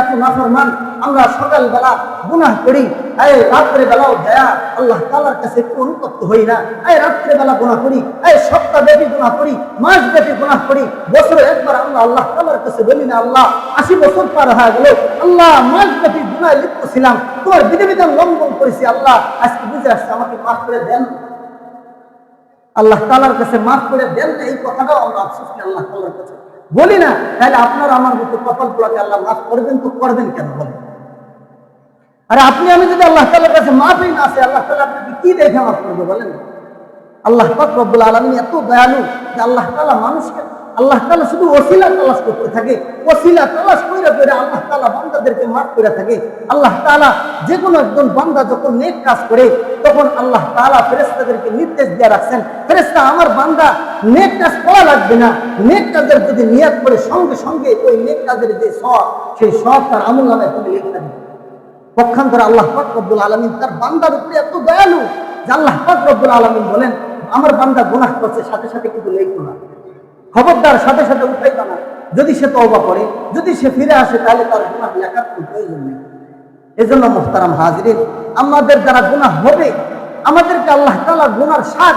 এত নাফরমান, আমরা সকালবেলা গুনাহ করি। এই রাত্রে বেলাও দয়া, আল্লাহ তালার কাছে একটু অনুতপ্ত হই না। এই রাত্রে বেলা গুনাহ করি, এই সপ্তাহ ব্যাপী গুনাহ করি মাস ব্যাপী গুনাহ করি। বছরে একবার আমরা আল্লাহ তালার কাছে বলি, না আল্লাহ, আশি বছর পার হয়ে গেল। আল্লাহ মাস ব্যাপী গুনায় লিপ্ত ছিলাম। তোমার বিধিবিধান লঙ্ঘন করেছি, আল্লাহ, আজকে বুঝে আসছে, আমাকে মাফ করে দেন। আল্লাহ তালার কাছে মাফ করে দেন এই কথাটাও আমরা আফসোস আল্লাহ তালার কাছে। বলি না, তাহলে আপনার আমার মতো কপাল পোড়াতে আল্লাহ মাফ করবেন তো করবেন কেন বলেন? আরে আপনি, আমি যদি আল্লাহ তালার কাছে মাফই না আসে আল্লাহ তালা আপনাকে কি দেখে মাফ করবে বলেন? আল্লাহ পাক রব্বুল আলমী এত দয়ালু যে আল্লাহ তালা মানুষকে আল্লাহ তালা শুধু ওসিলা তালাশ করতে থাকে, ওসিলা তালাশ করে করে আল্লাহ তালা বান্দাদেরকে মাফ করে থাকে। আল্লাহ তালা যে কোনো একজন বান্দা যখন নেক কাজ করে, তখন আল্লাহ তালা ফেরেস্তাদেরকে নির্দেশ দিয়ে রাখছেন ফেরেস্তা আমার বান্দা নেক কাজ করা লাগবে না। নেক কাজের যদি নিয়াত করে, সঙ্গে সঙ্গে ওই নেক কাজের যে সব, সেই সব তার আমল নামে তুমি লিখে দেবে। পক্ষান্তরে আল্লাহ পাক রব্বুল আলমিন তার বান্দার উপরে এত দয়ালু যে আল্লাহ পাক রব্বুল আলমিন বলেন, আমার বান্দা গুনাহ করছে, সাথে সাথে কিন্তু লেখো না। খবরদার সাথে সাথে উঠাইবা না। যদি সে তওবা করে, যদি সে ফিরে আসে, তাহলে তার লেখার কোনো প্রয়োজন নেই। এজন্য মোহতারাম হাজরিন, আমাদের যারা গুনাহ হবে, আমাদেরকে আল্লাহ তালা গুনার স্বাদ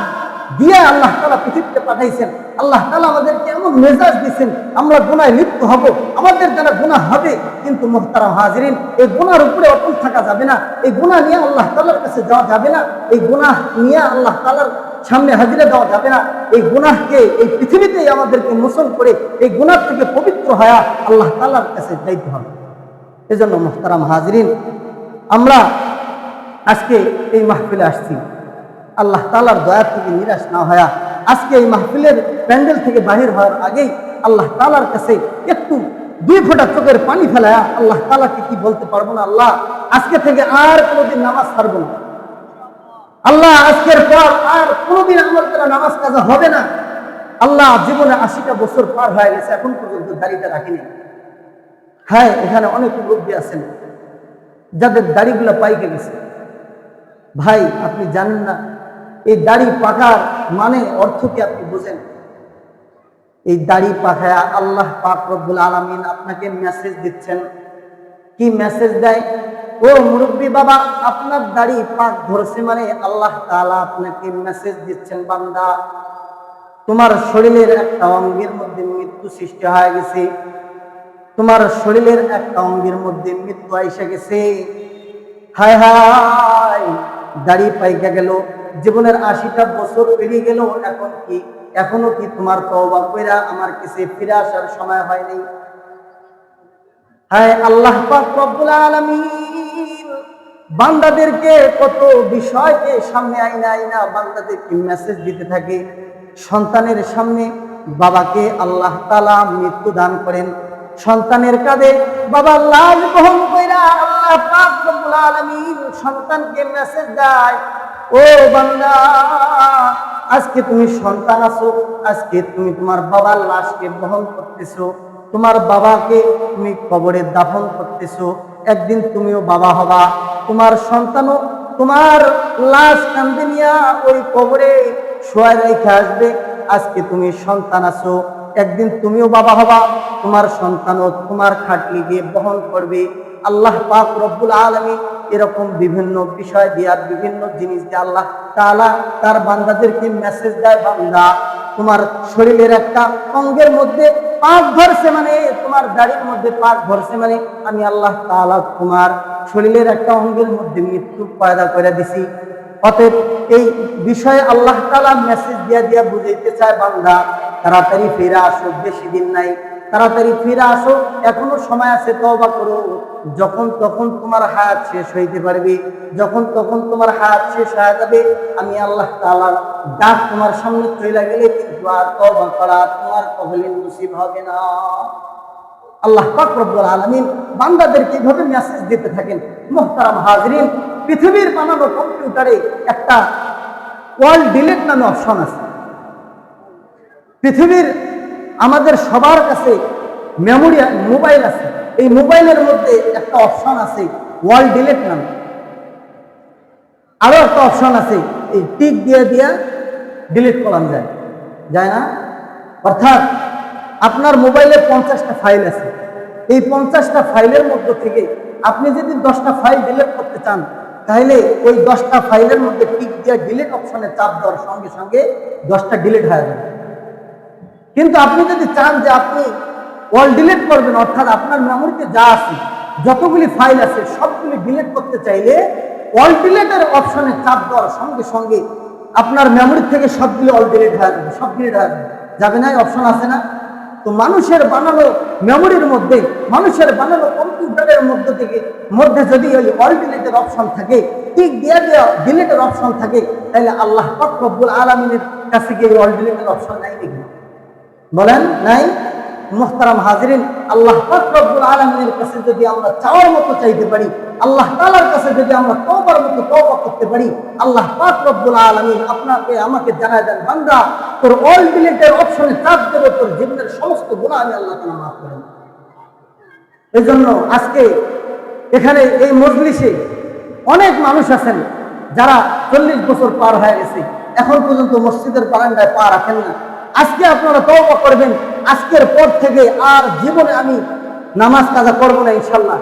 দিয়ে আল্লাহ তালা পৃথিবীতে পাঠাইছেন। আল্লাহ তালা আমাদেরকে এমন মেজাজ দিচ্ছেন আমরা গুনায় লিপ্ত হব। আমাদের যারা গুনাহ হবে, কিন্তু মোহতারাম হাজরিন, এই গুনার উপরে অটল থাকা যাবে না। এই গুনাহ নিয়ে আল্লাহ তালার কাছে যাওয়া যাবে না। এই গুনাহ নিয়ে আল্লাহ তালার সামনে হাজিরা দেওয়া যাবে না। এই গুনাহকে, এই পৃথিবীতেই আমাদেরকে মোচন করে এই গুনাহ থেকে পবিত্র হয়ে আল্লাহ তালার কাছে যাইতে হবে। এজন্য মোহতারাম হাজরিন, আমরা আজকে এই মাহফিলে আসছি। আল্লাহ তালার দয়া থেকে নিরাশ না হয়া আজকে এই মাহফিলের প্যান্ডেল থেকে বাহির হওয়ার আগেই আল্লাহ তালার কাছে একটু দুই ফোঁটা চোখের পানি ফেলায়া আল্লাহ তালাকে কি বলতে পারব না আল্লাহ? আজকে থেকে আর কোনোদিন নামাজ ছাড়বো না। আল্লাহ আজকের পর আর কোনোদিন আমার দ্বারা নামাজ কাজা হবে না। আল্লাহ জীবনে আশিটা বছর পার হয়ে গেছে, এখন পর্যন্ত দাড়িটা রাখিনি। হ্যাঁ এখানে অনেক মুরব্বী আছেন, যাদের দাড়িগুলো পাইকে গেছে। ভাই, আপনি জানেন না, এই দাড়ি পাকার মানে অর্থ কি আপনি বোঝেন? এই দাড়ি পাখায়া আল্লাহ পাক রব্বুল আলামিন আপনাকে মেসেজ দিচ্ছেন। কি মেসেজ দেয়? ও মুরব্বী বাবা, আপনার দাড়ি পাক ধরছে মানে আল্লাহ তাআলা আপনাকে মেসেজ দিচ্ছেন, বান্দা। তোমার শরীরের একটা অঙ্গের মধ্যে মৃত্যু সৃষ্টি হয়ে গেছে। তোমার শরীরের একটা অঙ্গের মধ্যে মৃত্যু আইসা গেছে। হায় হায়, দাড়ি পাইকা গেল। জীবনের আশিটা বছর পেরিয়ে গেল, এখন কি, এখনও কি তোমার তওবা কইরা আমার কাছে ফিরে আসার সময় হয়নি? হায় আল্লাহ পাক রব্বুল আলামিন। বান্দাদেরকে কত বিষয়কে সামনে আইনা আইনা বান্দাদেরকে মেসেজ দিতে থাকে। সন্তানের সামনে বাবাকে আল্লাহ তালা মৃত্যু দান করেন। সন্তানের কাঁধে বাবা লাশ বহন কইরা আল্লাহ সন্তানকে মেসেজ দেয়, ও বান্দা, আজকে তুমি সন্তান আছো, আজকে তুমি তোমার বাবার লাশকে বহন করতেছো, তোমার বাবাকে তুমি কবরে দাফন করতেছো একদিন তুমিও বাবা হবা। তোমার সন্তানও তোমার লাশ কান্দে নিয়া ওই কবরে শোয়া রেখে আসবে। আজকে তুমি সন্তান আছো, একদিন তুমিও বাবা হবা। তোমার সন্তানও তোমার খাটলি গিয়ে বহন করবে। আল্লাহ পাক রব্বুল আলমী এরকম বিভিন্ন বিষয় দিয়ে আর বিভিন্ন জিনিস দিয়ে আল্লাহ তাআলা তার বান্দাদেরকে মেসেজ দেয় বান্দা। তোমার শরীরের একটা অঙ্গের মধ্যে পাক ধরছে মানে তোমার দাড়ির মধ্যে পাঁচ ধরছে মানে আমি আল্লাহ তাআলা তোমার শরীরের একটা অঙ্গের মধ্যে মৃত্যু পয়দা করে দিছি। অতএব এই বিষয়ে আল্লাহ তাআলা মেসেজ দিয়া দিয়া বুঝাইতে চায় বান্দা, তাড়াতাড়ি ফেরা আসুক, বেশি দিন নাই। তাড়াতাড়ি ফিরে আসো, এখনও সময় আছে, তওবা করো। যখন তখন তোমার হায়াত শেষ হইতে পারবে, যখন তখন তোমার হায়াত শেষ হয়ে যাবে, আমি আল্লাহ তাআলার ডাক তোমার সামনে চলে গেলে কিন্তু আর তওবা করা তোমার কবলে নসিব হবে না। আল্লাহ পাক রব্বুল আলামিন বান্দাদেরকে এইভাবে মেসেজ দিতে থাকেন? মুহতারাম হাজরিন, পৃথিবীর বানানো কম্পিউটারে একটা ওয়ার্ল্ড ডিলিট নামে অপশন আছে। পৃথিবীর আমাদের সবার কাছে মেমোরি মোবাইল আছে। এই মোবাইলের মধ্যে একটা অপশন আছে ওয়ার্ল্ড ডিলিট নামে। আরও একটা অপশন আছে, এই টিক দিয়ে দিয়া ডিলিট করা যায়। যায় না? অর্থাৎ আপনার মোবাইলে পঞ্চাশটা ফাইল আছে। এই পঞ্চাশটা ফাইলের মধ্য থেকে আপনি যদি দশটা ফাইল ডিলিট করতে চান, তাহলে ওই দশটা ফাইলের মধ্যে টিক দিয়ে ডিলিট অপশনে চাপ দেওয়ার সঙ্গে সঙ্গে দশটা ডিলিট হয়ে যাবে। কিন্তু আপনি যদি চান যে আপনি অল ডিলিট করবেন, অর্থাৎ আপনার মেমোরিতে যা আছে, যতগুলি ফাইল আছে, সবগুলি ডিলিট করতে চাইলে অল ডিলিটের অপশনে চাপ দেওয়ার সঙ্গে সঙ্গে আপনার মেমোরি থেকে সবগুলি অল ডিলিট হয়ে যাবে, সব ডিলিট হয়ে যাবে। যাবে না অপশন আছে না। তো মানুষের বানানো মেমোরির মধ্যে, মানুষের বানানো কম্পিউটারের মধ্যে থেকে, মধ্যে যদি ওই অল ডিলিটের অপশন থাকে, ঠিক দিয়ে দেওয়া ডিলিটের অপশন থাকে, তাহলে আল্লাহ পাক রব্বুল আলমিনের কাছে গিয়ে অল ডিলিটের অপশন নাই দেখি বলেন, নাই? মোহতারাম হাজরিন, আল্লাহ রব্বুল আলমিনের কাছে যদি আমরা চাওয়ার মতো চাইতে পারি, আল্লাহ তালার কাছে যদি আমরা তওবার মতো তওবা করতে পারি, আল্লাহ পাক রব্বুল আলমিন আপনাকে, আমাকে জানায় দেন, বান্দা, তোর অল ডিলিটের অপশনে চাপ দেবে, তোর জীবনের সমস্ত গুণা আমি আল্লাহ তালা মাফ করেন এই জন্য আজকে এখানে এই মজলিসে অনেক মানুষ আছেন যারা চল্লিশ বছর পার হয়ে গেছে। এখন পর্যন্ত মসজিদের বারান্দায় পা রাখেন না। আজকে আপনারা তওবা করবেন। আজকের পর থেকে আর জীবনে আমি নামাজ কাজা করব না ইনশাল্লাহ